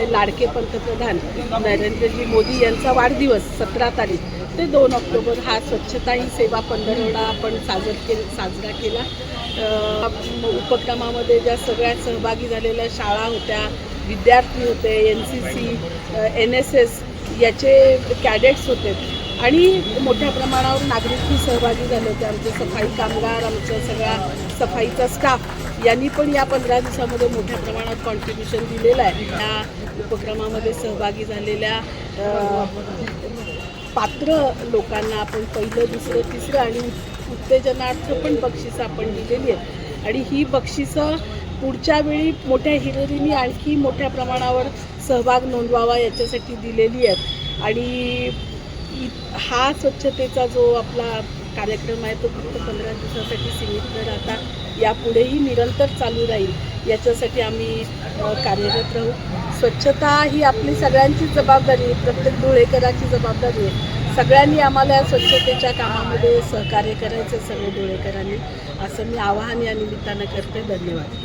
आपले लाडके पंतप्रधान नरेंद्रजी मोदी यांचा वाढदिवस सतरा तारीख ते दोन ऑक्टोबर हा स्वच्छता ही सेवा पंधरवडा आपण साजर के साजरा केला. उपक्रमामध्ये ज्या सगळ्या सहभागी झालेल्या शाळा होत्या विद्यार्थी होते N C C N S S याचे कॅडेट्स होते. आणि मोठ्या प्रमाणावर नागरिकही सहभागी झाले होते. आमचे सफाई कामगार आमच्या सगळ्या सफाईचा स्टाफ यांनी पण या पंधरा दिवसामध्ये मोठ्या प्रमाणात कॉन्ट्रीब्युशन दिलेलं आहे. या उपक्रमामध्ये सहभागी झालेल्या पात्र लोकांना आपण पहिलं दुसरं तिसरं आणि उत्तेजनार्थ पण बक्षिसं आपण दिलेली आहेत. आणि ही बक्षिसं पुढच्या वेळी मोठ्या हिरिरीने आणखी मोठ्या प्रमाणावर सहभाग नोंदवावा याच्यासाठी दिलेली आहेत. आणि हा स्वच्छतेचा जो आपला कार्यक्रम आहे तो फक्त पंधरा दिवसासाठी सीमित न राहता यापुढेही निरंतर चालू राहील. याच्यासाठी आम्ही कार्यरत राहू. स्वच्छता ही आपली सगळ्यांची जबाबदारी आहे. प्रत्येक धुळेकराची जबाबदारी आहे. सगळ्यांनी आम्हाला या स्वच्छतेच्या कामामध्ये सहकार्य करायचं सगळे धुळेकरांनी. असं मी आवाहन या निमित्तानं करते. धन्यवाद.